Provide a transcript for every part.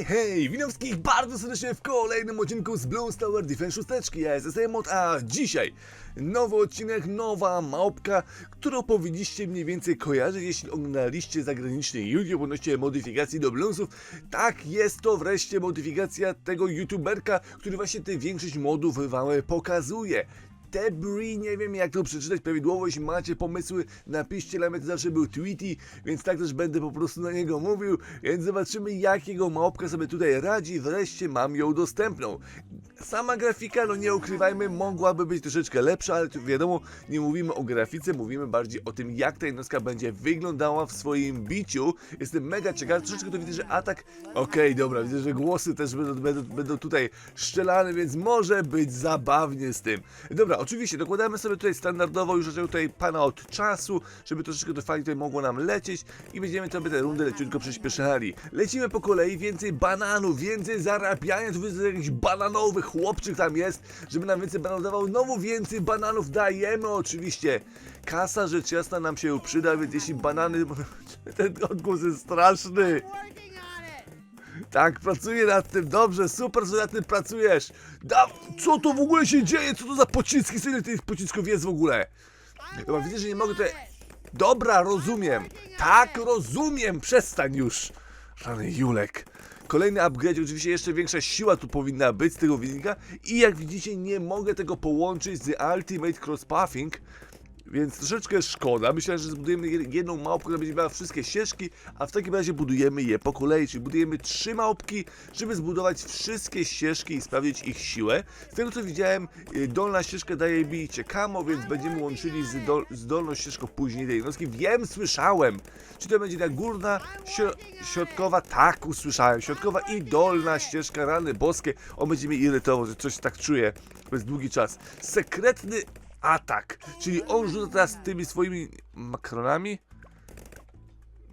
Hej, hej! Witam wszystkich bardzo serdecznie w kolejnym odcinku z Bloons Tower Defense 6. Ja jestem Mod, a dzisiaj nowy odcinek, nowa małpka, którą powinniście mniej więcej kojarzyć, jeśli oglądaliście zagraniczny YouTube odnośnie modyfikacji do Bloonsów. Tak, jest to wreszcie modyfikacja tego YouTuberka, który właśnie tę większość modów wam pokazuje. Debris, nie wiem jak to przeczytać prawidłowo, jeśli macie pomysły, napiszcie, dla mnie to zawsze był Tweety, więc tak też będę po prostu na niego mówił, więc zobaczymy jakiego małpka sobie tutaj radzi, wreszcie mam ją dostępną. Sama grafika, no nie ukrywajmy, mogłaby być troszeczkę lepsza, ale tu wiadomo, nie mówimy o grafice, mówimy bardziej o tym jak ta jednostka będzie wyglądała w swoim biciu. Jestem mega ciekawy, troszeczkę to widzę, że atak, okej, dobra, widzę, że głosy też będą, będą, będą tutaj szczelane, więc może być zabawnie z tym. Dobra, oczywiście dokładamy sobie tutaj standardowo już tutaj pana od czasu, żeby troszeczkę to fajnie tutaj mogło nam lecieć i będziemy sobie te rundy leciutko przyspieszali. Lecimy po kolei, więcej bananów, więcej zarabiania, tu widzę jakiś bananowy chłopczyk tam jest, żeby nam więcej bananów dawał, znowu więcej bananów dajemy oczywiście. Kasa rzecz jasna nam się przyda, więc jeśli banany... Ten odgłos jest straszny. Tak, pracuję nad tym, dobrze, super, że nad tym pracujesz. Da, co to w ogóle się dzieje? Co to za pociski? Ile tych pocisków jest w ogóle? Dobra, widzę, że nie mogę tutaj... Dobra, rozumiem. Tak, rozumiem, przestań już. Żadny Julek. Kolejny upgrade, oczywiście jeszcze większa siła tu powinna być z tego wynika i jak widzicie nie mogę tego połączyć z Ultimate Cross Pathing, więc troszeczkę szkoda. Myślę, że zbudujemy jed- jedną małpkę, która będzie miała wszystkie ścieżki, a w takim razie budujemy je po kolei, czyli budujemy trzy małpki, żeby zbudować wszystkie ścieżki i sprawdzić ich siłę. Z tego co widziałem, y, dolna ścieżka daje bicie kamo, więc będziemy łączyli z, z dolną ścieżką później tej jednostki. Wiem, słyszałem! Czy to będzie ta górna, śro środkowa? Tak, usłyszałem. Środkowa i dolna ścieżka, rany boskie. On będzie mnie irytował, że coś tak czuję przez długi czas. Sekretny atak. Czyli on rzuca teraz tymi swoimi makronami.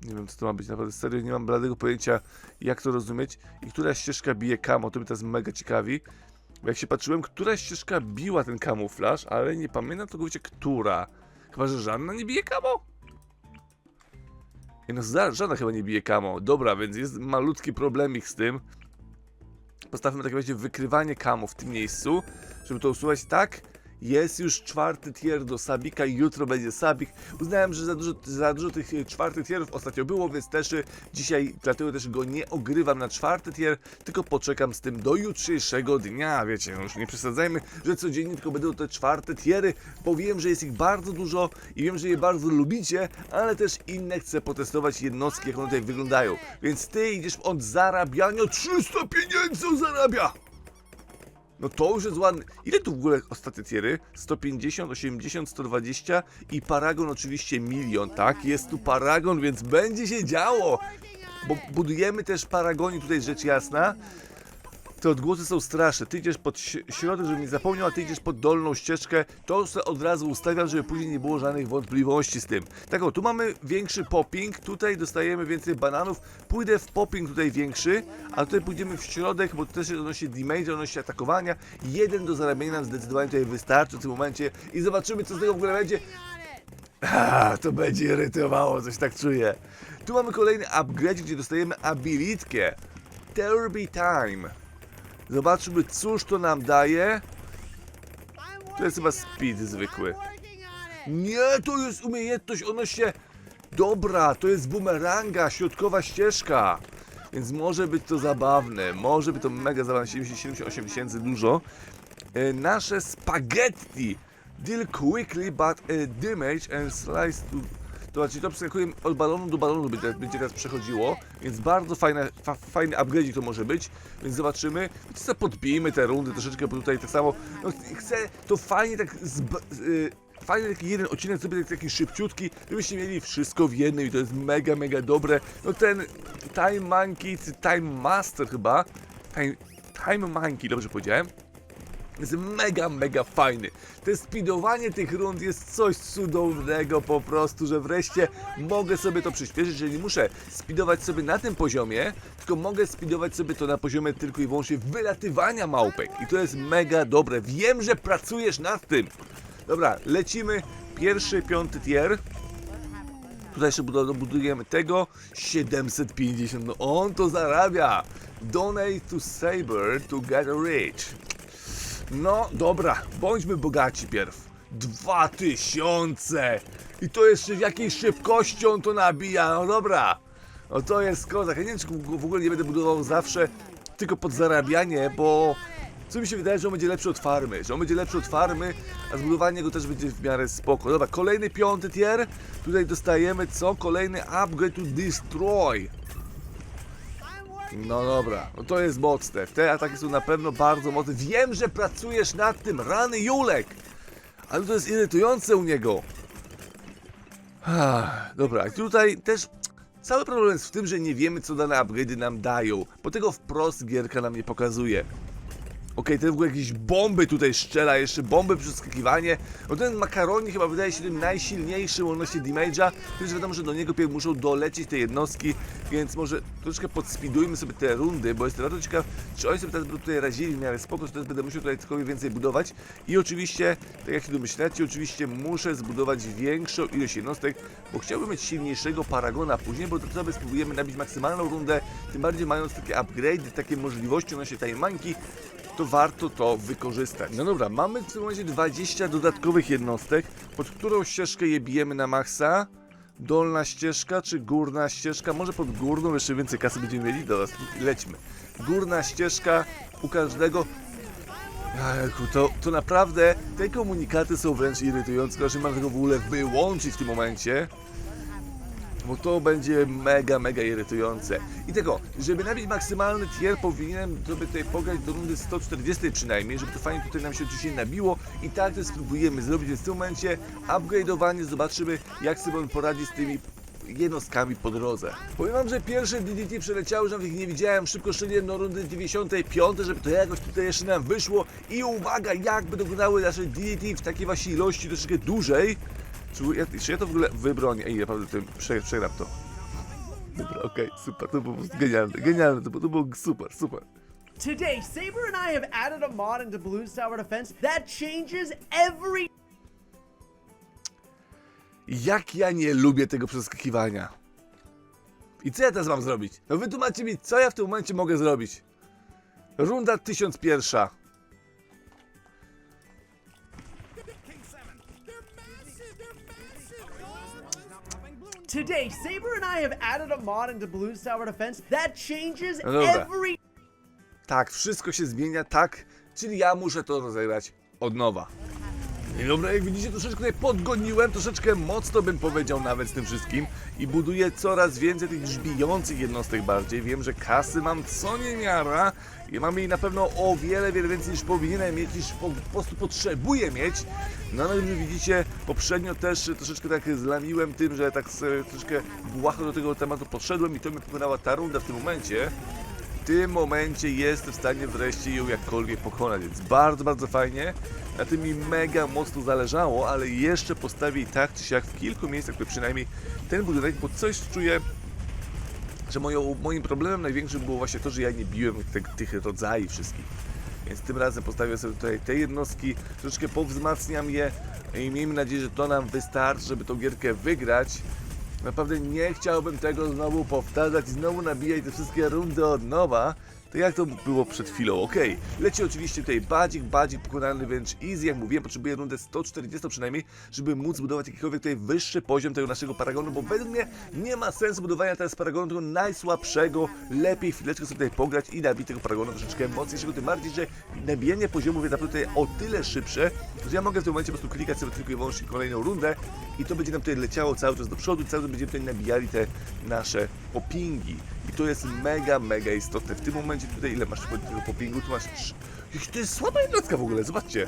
Nie wiem, co to ma być, naprawdę serio nie mam bladego pojęcia, jak to rozumieć. I która ścieżka bije kamo, to mnie teraz mega ciekawi. Bo jak się patrzyłem, która ścieżka biła ten kamuflaż, ale nie pamiętam tylko wiecie, która. Chyba, że żadna nie bije kamo? Nie no, żadna chyba nie bije kamo. Dobra, więc jest malutki problemik z tym. Postawmy takie właśnie wykrywanie kamo w tym miejscu, żeby to usuwać tak. Jest już czwarty tier do Sabika i jutro będzie Sabik. Uznałem, że za dużo, za dużo tych e, czwartych tierów ostatnio było, więc też e, dzisiaj dlatego też go nie ogrywam na czwarty tier, tylko poczekam z tym do jutrzejszego dnia, wiecie, już nie przesadzajmy, że codziennie tylko będą te czwarte tiery, bo wiem, że jest ich bardzo dużo i wiem, że je bardzo lubicie, ale też inne chcę potestować jednostki, jak one tutaj wyglądają. Więc ty idziesz od zarabiania 300 pieniędzy zarabia! No to już jest ładny. Ile tu w ogóle ostatnie tiery? 150, 80, 120 i Paragon oczywiście milion, tak? Jest tu Paragon, więc będzie się działo! Bo budujemy też Paragonie tutaj rzecz jasna. Te odgłosy są straszne. Ty idziesz pod środek, żeby nie zapomniał, a ty idziesz pod dolną ścieżkę. To sobie od razu ustawiam, żeby później nie było żadnych wątpliwości z tym. Tak o, tu mamy większy popping, tutaj dostajemy więcej bananów. Pójdę w popping tutaj większy, a tutaj pójdziemy w środek, bo to też odnosi damage, odnosi atakowania. Jeden do zarabiania nam zdecydowanie tutaj wystarczy w tym momencie i zobaczymy co z tego w ogóle będzie. A, to będzie irytowało, coś tak czuję. Tu mamy kolejny upgrade, gdzie dostajemy abilitkę. Derby Time. Zobaczmy, cóż to nam daje. To jest chyba speed zwykły. Nie, to jest umiejętność, ono się... Dobra, to jest bumeranga, środkowa ścieżka. Więc może być to zabawne, może być to mega zabawne, 78 tysięcy dużo. E, nasze spaghetti. Deal quickly, but a damage and slice to... Znaczy to przeskakuje od balonu do balonu będzie, teraz przechodziło, więc bardzo fajne, fa, fajny upgrade to może być, więc zobaczymy. Wiecie co, podbijmy te rundy troszeczkę, bo tutaj tak samo, no, chcę to fajnie tak zb, y, fajny taki jeden odcinek sobie taki, taki szybciutki, żebyście mieli wszystko w jednym i to jest mega, mega dobre. No ten Time Monkey, Time Master chyba, Time, time Monkey, dobrze powiedziałem? Jest mega, mega fajny. Te speedowanie tych rund jest coś cudownego po prostu, że wreszcie mogę sobie to przyspieszyć, że nie muszę speedować sobie na tym poziomie, tylko mogę speedować sobie to na poziomie tylko i wyłącznie wylatywania małpek. I to jest mega dobre. Wiem, że pracujesz nad tym. Dobra, lecimy. Pierwszy, piąty tier. Tutaj jeszcze budu- budujemy tego. 750, no on to zarabia. Donate to Saber to get rich. No dobra, bądźmy bogaci pierw. Dwa tysiące! I to jeszcze w jakiej szybkości on to nabija, no dobra. No to jest kozak. Ja nie wiem, czy w ogóle nie będę budował zawsze tylko pod zarabianie, bo co mi się wydaje, że on będzie lepszy od farmy, że on będzie lepszy od farmy, a zbudowanie go też będzie w miarę spoko. Dobra, kolejny piąty tier. Tutaj dostajemy co? Kolejny upgrade to destroy. No dobra, no to jest mocne. Te ataki są na pewno bardzo mocne. Wiem, że pracujesz nad tym, rany Julek! Ale to jest irytujące u niego. Ah, dobra, i tutaj też cały problem jest w tym, że nie wiemy, co dane upgrade'y nam dają, bo tego wprost gierka nam nie pokazuje. Okej, ten w ogóle jakieś bomby tutaj strzela, jeszcze bomby przeskakiwanie. No ten makaroni chyba wydaje się tym najsilniejszym odnośnie damage'a. Też wiadomo, że do niego muszą dolecieć te jednostki, więc może troszkę podspidujmy sobie te rundy, bo jestem bardzo ciekaw, czy oni sobie teraz będą tutaj razili w miarę spoko, teraz będę musiał tutaj cokolwiek więcej budować. I oczywiście, tak jak się domyślacie, oczywiście muszę zbudować większą ilość jednostek, bo chciałbym mieć silniejszego paragona później, bo to sobie spróbujemy nabić maksymalną rundę, tym bardziej mając takie upgrade'y, takie możliwości odnośnie tajmanki, to warto to wykorzystać. No dobra, mamy w tym momencie 20 dodatkowych jednostek, pod którą ścieżkę je bijemy na maksa. Dolna ścieżka czy górna ścieżka? Może pod górną jeszcze więcej kasy będziemy mieli? Dobra, lećmy. Górna ścieżka u każdego. Jajku, to, to naprawdę te komunikaty są wręcz irytujące, że mam tego w ogóle wyłączyć w tym momencie. Bo to będzie mega, mega irytujące. I tego, żeby nabić maksymalny tier, powinienem sobie tutaj pograć do rundy 140 przynajmniej, żeby to fajnie tutaj nam się oczywiście nabiło. I tak to spróbujemy zrobić, w tym momencie upgrade'owanie, zobaczymy jak sobie poradzi z tymi jednostkami po drodze. Powiem wam, że pierwsze DDT przeleciały, że ich nie widziałem, szybko szedłem do rundy 95, żeby to jakoś tutaj jeszcze nam wyszło. I uwaga, jak będą wyglądały nasze DDT w takiej właśnie ilości, troszeczkę dłużej. Czy ja, czy ja to w ogóle wybronię? Ej, naprawdę tym prze, przegram to. Dobra, okej, super, to było po prostu genialne, genialne, to to było super, super. Today, Saber and I have added a mod into Balloon Tower Defense that changes every Jak ja nie lubię tego przeskakiwania. I co ja teraz mam zrobić? No wytłumaczcie mi, co ja w tym momencie mogę zrobić. Runda 1001. Today, Saber and I have added a mod into Balloon Tower Defense that changes No dobra. every Tak, wszystko się zmienia, tak, czyli ja muszę to rozegrać od nowa. I dobra, jak widzicie, troszeczkę tutaj podgoniłem, troszeczkę mocno bym powiedział nawet z tym wszystkim i buduję coraz więcej tych żbijących jednostek bardziej. Wiem, że kasy mam co niemiara i mam jej na pewno o wiele, wiele więcej niż powinienem mieć, niż po, po prostu potrzebuję mieć. No ale jak widzicie, poprzednio też troszeczkę tak zlamiłem tym, że tak troszeczkę błaho do tego tematu podszedłem i to mnie pokonała ta runda w tym momencie w tym momencie jestem w stanie wreszcie ją jakkolwiek pokonać, więc bardzo, bardzo fajnie. Na tym mi mega mocno zależało, ale jeszcze postawię i tak czy siak w kilku miejscach, przynajmniej ten budynek, bo coś czuję, że moją, moim problemem największym było właśnie to, że ja nie biłem te, tych rodzajów wszystkich. Więc tym razem postawię sobie tutaj te jednostki, troszeczkę powzmacniam je i miejmy nadzieję, że to nam wystarczy, żeby tą gierkę wygrać. Naprawdę nie chciałbym tego znowu powtarzać i znowu nabijać te wszystkie rundy od nowa. To jak to było przed chwilą, okej. Leci oczywiście tutaj badzik, badzik pokonany wręcz easy, jak mówiłem, potrzebuję rundę 140 przynajmniej, żeby móc budować jakikolwiek tutaj wyższy poziom tego naszego paragonu, bo według mnie nie ma sensu budowania teraz paragonu tego najsłabszego, lepiej chwileczkę sobie tutaj pograć i nabić tego paragonu troszeczkę mocniejszego, tym bardziej, że nabijanie poziomu jest naprawdę o tyle szybsze, że ja mogę w tym momencie po prostu klikać sobie tylko i wyłącznie kolejną rundę i to będzie nam tutaj leciało cały czas do przodu, cały czas będziemy tutaj nabijali te nasze popingi. To jest mega, mega istotne. W tym momencie tutaj ile masz tego popingu? Tu masz... to jest słaba jednostka w ogóle, zobaczcie.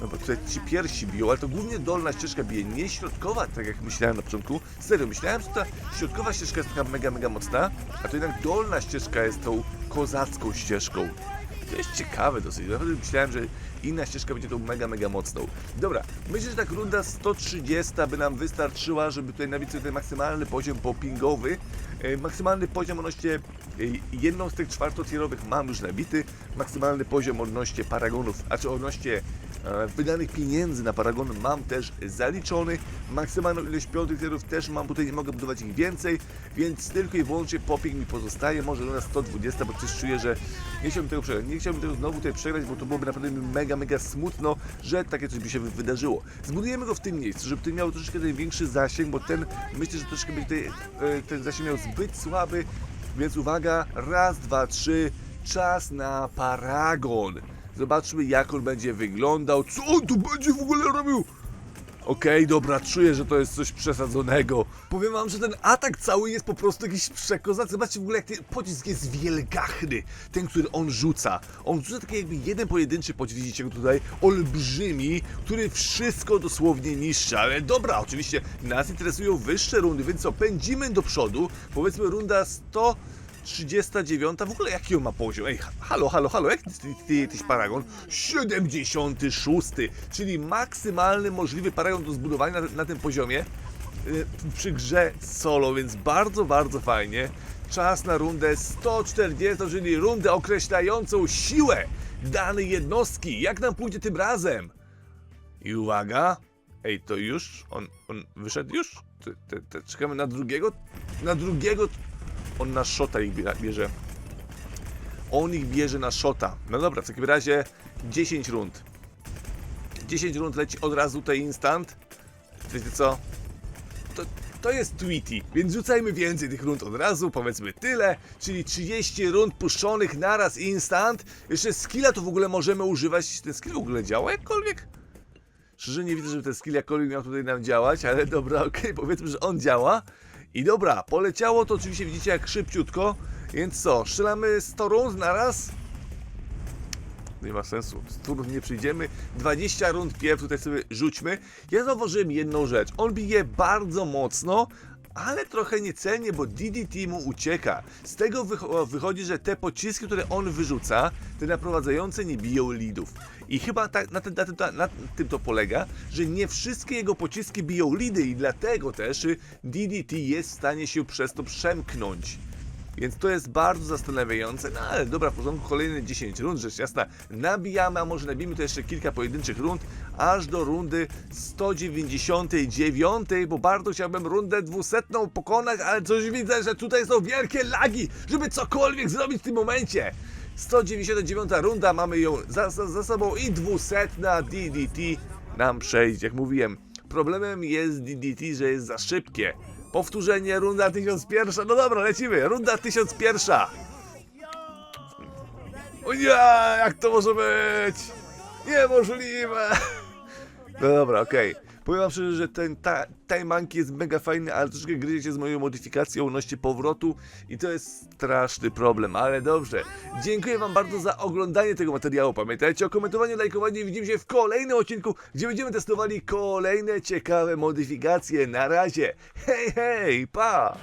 No bo tutaj ci piersi biją, ale to głównie dolna ścieżka bije, nie środkowa, tak jak myślałem na początku. Serio, myślałem, że ta środkowa ścieżka jest taka mega, mega mocna, a to jednak dolna ścieżka jest tą kozacką ścieżką. To jest ciekawe dosyć. Naprawdę myślałem, że inna ścieżka będzie tą mega, mega mocną. Dobra, myślę, że tak runda 130 by nam wystarczyła, żeby tutaj nabić sobie ten maksymalny poziom popingowy. E, maksymalny poziom odnośnie Y, Jedną z tych czwartotierowych mam już nabity. Maksymalny poziom odnośnie paragonów, a czy odnośnie e, wydanych pieniędzy na paragon mam też zaliczony. Maksymalną ilość piątych tierów też mam, tutaj nie mogę budować ich więcej, więc tylko i wyłącznie popik mi pozostaje. Może na 120, bo coś czuję, że nie chciałbym tego przegrać. Nie chciałbym tego znowu tutaj przegrać, bo to byłoby naprawdę mega, mega smutno, że takie coś by się wy- wydarzyło. Zbudujemy go w tym miejscu, żeby to miało troszeczkę ten większy zasięg, bo ten myślę, że troszeczkę będzie e, ten zasięg miał zbyt słaby. Więc uwaga, raz, dwa, trzy, czas na paragon. Zobaczmy jak on będzie wyglądał. Co on tu będzie w ogóle robił? Okej, dobra, czuję, że to jest coś przesadzonego. Powiem wam, że ten atak cały jest po prostu jakiś przekozacki. Zobaczcie w ogóle, jak ten pocisk jest wielgachny. Ten, który on rzuca. On rzuca taki jakby jeden pojedynczy pocisk, widzicie go tutaj, olbrzymi, który wszystko dosłownie niszczy. Ale dobra, oczywiście nas interesują wyższe rundy, więc co, pędzimy do przodu. Powiedzmy runda 100... 39. W ogóle jaki on ma poziom? Ej, halo, halo, halo, jak ty, ty, ty jesteś paragon? 76, czyli maksymalny możliwy paragon do zbudowania na, na tym poziomie y, przy grze solo, więc bardzo, bardzo fajnie. Czas na rundę 140, czyli rundę określającą siłę danej jednostki. Jak nam pójdzie tym razem? I uwaga. Ej, to już? On, on wyszedł już? Te, te, te, czekamy na drugiego? Na drugiego? On na szota ich bierze. On ich bierze na szota. No dobra, w takim razie 10 rund. 10 rund leci od razu tutaj instant. Wiecie co? To, to jest Tweety, więc rzucajmy więcej tych rund od razu, powiedzmy tyle, czyli 30 rund puszczonych naraz instant. Jeszcze skilla to w ogóle możemy używać. Ten skill w ogóle działa jakkolwiek? Szczerze nie widzę, żeby ten skill jakkolwiek miał tutaj nam działać, ale dobra, okej, powiedzmy, że on działa. I dobra, poleciało to oczywiście widzicie jak szybciutko, więc co, strzelamy 100 rund na raz? Nie ma sensu, 100 rund nie przyjdziemy, 20 rund pierw tutaj sobie rzućmy. Ja zauważyłem jedną rzecz, on bije bardzo mocno, ale trochę niecelnie, bo DDT mu ucieka. Z tego wycho- wychodzi, że te pociski, które on wyrzuca, te naprowadzające nie biją lidów. I chyba tak, na, tym, na, na tym to polega, że nie wszystkie jego pociski biją lidy i dlatego też DDT jest w stanie się przez to przemknąć. Więc to jest bardzo zastanawiające, no ale dobra, w porządku, kolejne 10 rund, rzecz jasna, nabijamy, a może nabijmy to jeszcze kilka pojedynczych rund, aż do rundy 199, bo bardzo chciałbym rundę 200 pokonać, ale coś widzę, że tutaj są wielkie lagi, żeby cokolwiek zrobić w tym momencie. 199 runda, mamy ją za, za, za sobą i 200 DDT nam przejść, jak mówiłem. Problemem jest DDT, że jest za szybkie. Powtórzenie, runda 1001. No dobra, lecimy. Runda 1001. O nie, jak to może być? Niemożliwe. No dobra, okej. Powiem wam szczerze, że ten ta, Time Monkey jest mega fajny, ale troszkę gryzie się z moją modyfikacją odnośnie powrotu i to jest straszny problem, ale dobrze. Dziękuję wam bardzo za oglądanie tego materiału. Pamiętajcie o komentowaniu, lajkowaniu i widzimy się w kolejnym odcinku, gdzie będziemy testowali kolejne ciekawe modyfikacje. Na razie. Hej, hej, pa!